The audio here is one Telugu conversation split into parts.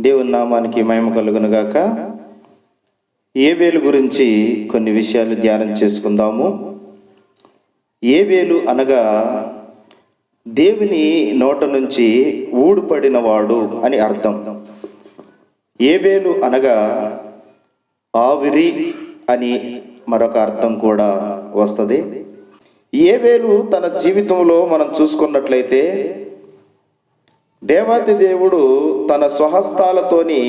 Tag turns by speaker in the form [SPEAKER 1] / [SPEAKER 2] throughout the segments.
[SPEAKER 1] దేవుని నామానికి మహిమ కలుగునుగాక ఏబేలు గురించి కొన్ని విషయాలు ధ్యానం చేసుకుందాము. ఏబేలు అనగా దేవుని నోట నుంచి ఊడుపడినవాడు అని అర్థం. ఏబేలు అనగా ఆవిరి అని మరొక అర్థం కూడా వస్తుంది. ఏబేలు తన జీవితంలో మనం చూసుకున్నట్లయితే దేవాతి దేవుడు తన స్వహస్తాలతోని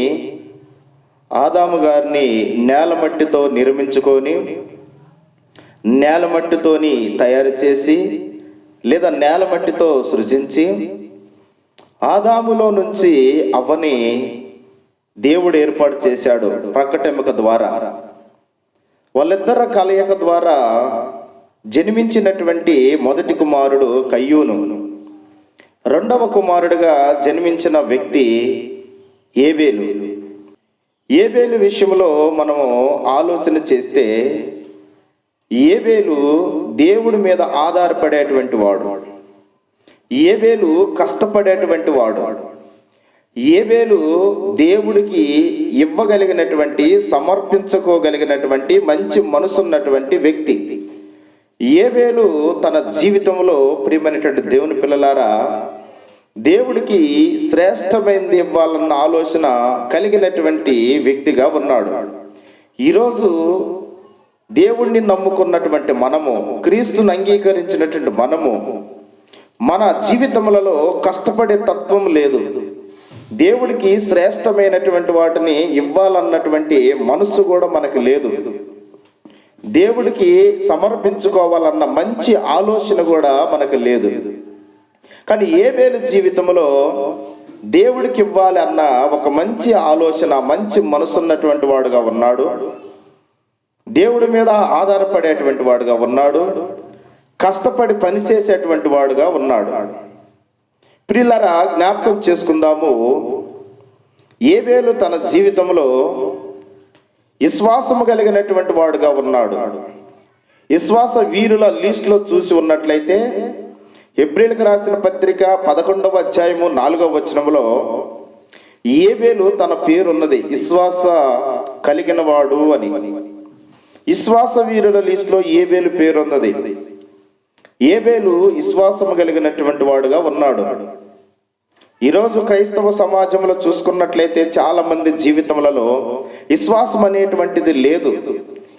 [SPEAKER 1] ఆదాము గారిని నేలమట్టితో నిర్మించుకొని నేలమట్టితోని తయారు చేసి లేదా నేలమట్టితో సృజించి ఆదాములో నుంచి అవ్వని దేవుడు ఏర్పాటు చేశాడు ప్రకటెంబక ద్వారా. వాళ్ళిద్దర కలయిక ద్వారా జన్మించినటువంటి మొదటి కుమారుడు కయ్యూను. రెండవ కుమారుడిగా జన్మించిన వ్యక్తి ఏబేలు. ఏబేలు విషయంలో మనము ఆలోచన చేస్తే ఏబేలు దేవుడి మీద ఆధారపడేటువంటి వాడు. ఏబేలు కష్టపడేటువంటి వాడు. ఏబేలు దేవుడికి ఇవ్వగలిగినటువంటి సమర్పించుకోగలిగినటువంటి మంచి మనసున్నటువంటి వ్యక్తి. ఏబేలు తన జీవితంలో ప్రియమైనటువంటి దేవుని పిల్లలారా దేవుడికి శ్రేష్టమైనది ఇవ్వాలన్న ఆలోచన కలిగినటువంటి వ్యక్తిగా ఉన్నాడు. ఈరోజు దేవుణ్ణి నమ్ముకున్నటువంటి మనము క్రీస్తుని అంగీకరించినటువంటి మనము మన జీవితములలో కష్టపడే తత్వం లేదు. దేవుడికి శ్రేష్టమైనటువంటి వాటిని ఇవ్వాలన్నటువంటి మనసు కూడా మనకు లేదు. దేవుడికి సమర్పించుకోవాలన్న మంచి ఆలోచన కూడా మనకు లేదు. కానీ ఏ వేలు జీవితంలో దేవుడికి ఇవ్వాలి అన్న ఒక మంచి ఆలోచన మంచి మనసున్నటువంటి వాడుగా ఉన్నాడు. దేవుడి మీద ఆధారపడేటువంటి వాడుగా ఉన్నాడు. కష్టపడి పనిచేసేటువంటి వాడుగా ఉన్నాడు. ప్రిల్లరా జ్ఞాపకం చేసుకుందాము. ఏబేలు తన జీవితంలో విశ్వాసము కలిగినటువంటి వాడుగా ఉన్నాడు. విశ్వాస వీరుల లిస్టులో చూసి ఉన్నట్లయితే ఏప్రిల్కి రాసిన పత్రిక పదకొండవ అధ్యాయము నాలుగవ వచనంలో ఏబేలు తన పేరున్నది విశ్వాస కలిగిన వాడు అని. విశ్వాస వీరుల లిస్టులో ఏబేలు పేరున్నది. ఏబేలు విశ్వాసము కలిగినటువంటి వాడుగా ఉన్నాడు. ఈరోజు క్రైస్తవ సమాజంలో చూసుకున్నట్లయితే చాలా మంది జీవితములలో విశ్వాసం అనేటువంటిది లేదు.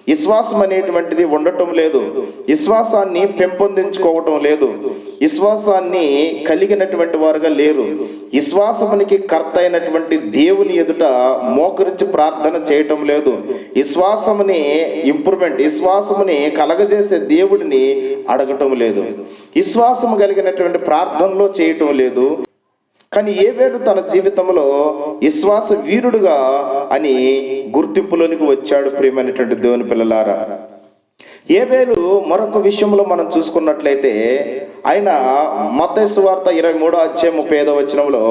[SPEAKER 1] విశ్వాసం అనేటువంటిది ఉండటం లేదు. విశ్వాసాన్ని పెంపొందించుకోవటం లేదు. విశ్వాసాన్ని కలిగినటువంటి వారుగా లేరు. విశ్వాసమునికి కర్త అయినటువంటి దేవుని ఎదుట మోకరించి ప్రార్థన చేయటం లేదు. విశ్వాసముని ఇంప్రూవ్మెంట్ విశ్వాసముని కలగజేసే దేవుడిని అడగటం లేదు. విశ్వాసము కలిగినటువంటి ప్రార్థనలో చేయటం లేదు. కానీ ఏబేలు తన జీవితంలో విశ్వాస వీరుడుగా అని గుర్తింపులోనికి వచ్చాడు ప్రియమైనటువంటి దేవుని పిల్లలారా. ఏబేలు మరొక విషయంలో మనం చూసుకున్నట్లయితే ఆయన మత వార్త ఇరవై మూడో అధ్యాయం ముప్పై ఐదో వచ్చినంలో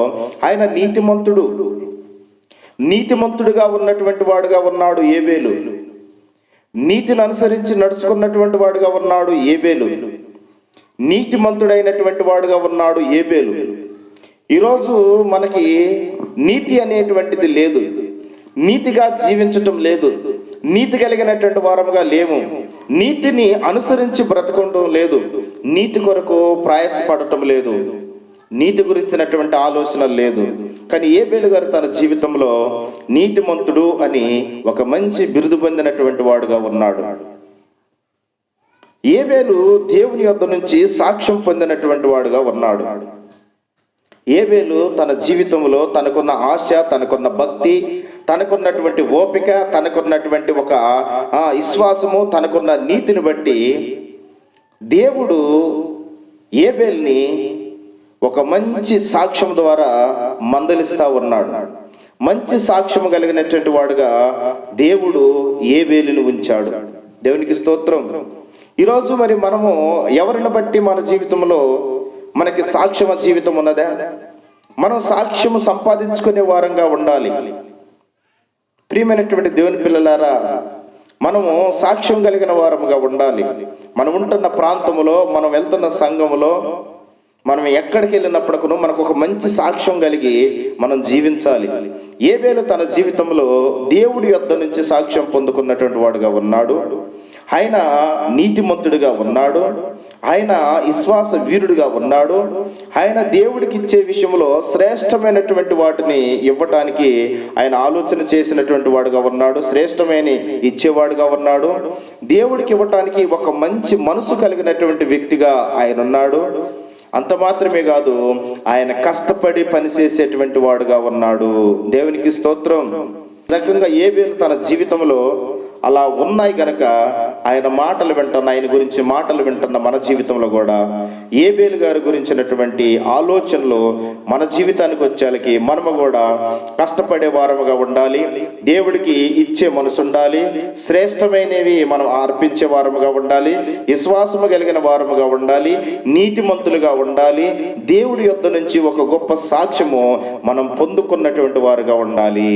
[SPEAKER 1] ఆయన నీతిమంతుడు నీతిమంతుడుగా ఉన్నటువంటి వాడుగా ఉన్నాడు ఏబేలు నీతిని అనుసరించి నడుచుకున్నటువంటి వాడుగా ఉన్నాడు ఏబేలు నీతిమంతుడైనటువంటి వాడుగా ఉన్నాడు ఏబేలు ఈరోజు మనకి నీతి అనేటువంటిది లేదు. నీతిగా జీవించటం లేదు. నీతి కలిగినటువంటి వారముగా లేము. నీతిని అనుసరించి బ్రతకడం లేదు. నీతి కొరకు ప్రయాసపడటం లేదు. నీతి గురించినటువంటి ఆలోచన లేదు. కానీ ఏ గారు తన జీవితంలో నీతిమంతుడు అని ఒక మంచి బిరుదు పొందినటువంటి వాడుగా ఉన్నాడు. ఏబేలు దేవుని యొద్ద నుంచి సాక్ష్యం పొందినటువంటి వాడుగా ఉన్నాడు. ఏబేలు తన జీవితంలో తనకున్న ఆశ తనకున్న భక్తి తనకున్నటువంటి ఓపిక తనకున్నటువంటి ఒక విశ్వాసము తనకున్న నీతిని బట్టి దేవుడు ఏబేల్ని ఒక మంచి సాక్ష్యం ద్వారా మందలిస్తా ఉన్నాడు. మంచి సాక్ష్యం కలిగినటువంటి వాడుగా దేవుడు ఏబేలుని ఉంచాడు. దేవునికి స్తోత్రం. ఈరోజు మరి మనము ఎవరిని బట్టి మన జీవితంలో మనకి సాక్ష్యమ జీవితం ఉన్నదా? మనం సాక్ష్యము సంపాదించుకునే వారంగా ఉండాలి. ప్రియమైనటువంటి దేవుని పిల్లలారా మనము సాక్ష్యం కలిగిన వారముగా ఉండాలి. మనం ఉంటున్న ప్రాంతములో మనం వెళ్తున్న సంఘములో మనం ఎక్కడికి వెళ్ళినప్పటికను మనకు ఒక మంచి సాక్ష్యం కలిగి మనం జీవించాలి. ఏవేలు తన జీవితంలో దేవుడి యొద్ద నుంచి సాక్ష్యం పొందుకున్నటువంటి వాడుగా ఉన్నాడు. ఆయన నీతిమంతుడిగా ఉన్నాడు. ఆయన విశ్వాస వీరుడిగా ఉన్నాడు. ఆయన దేవుడికి ఇచ్చే విషయంలో శ్రేష్టమైనటువంటి వాటిని ఇవ్వటానికి ఆయన ఆలోచన చేసినటువంటి వాడుగా ఉన్నాడు. శ్రేష్టమైన ఇచ్చేవాడుగా ఉన్నాడు. దేవుడికి ఇవ్వటానికి ఒక మంచి మనసు కలిగినటువంటి వ్యక్తిగా ఆయన ఉన్నాడు. అంత మాత్రమే కాదు ఆయన కష్టపడి పనిచేసేటువంటి వాడుగా ఉన్నాడు. దేవునికి స్తోత్రం. రకంగా ఏబేలు తన జీవితంలో అలా ఉన్నాయి కనుక ఆయన మాటలు వింటున్న ఆయన గురించి మాటలు వింటున్న మన జీవితంలో కూడా ఏబేలు గారి గురించినటువంటి ఆలోచనలు మన జీవితానికి వచ్చేలకి మనము కూడా కష్టపడే వారముగా ఉండాలి దేవుడికి ఇచ్చే మనసు ఉండాలి శ్రేష్టమైనవి మనం అర్పించే వారముగా ఉండాలి విశ్వాసము కలిగిన వారముగా ఉండాలి నీతిమంతులుగా ఉండాలి దేవుడి యొద్ద నుంచి ఒక గొప్ప సాక్ష్యము మనం పొందుకున్నటువంటి వారుగా ఉండాలి.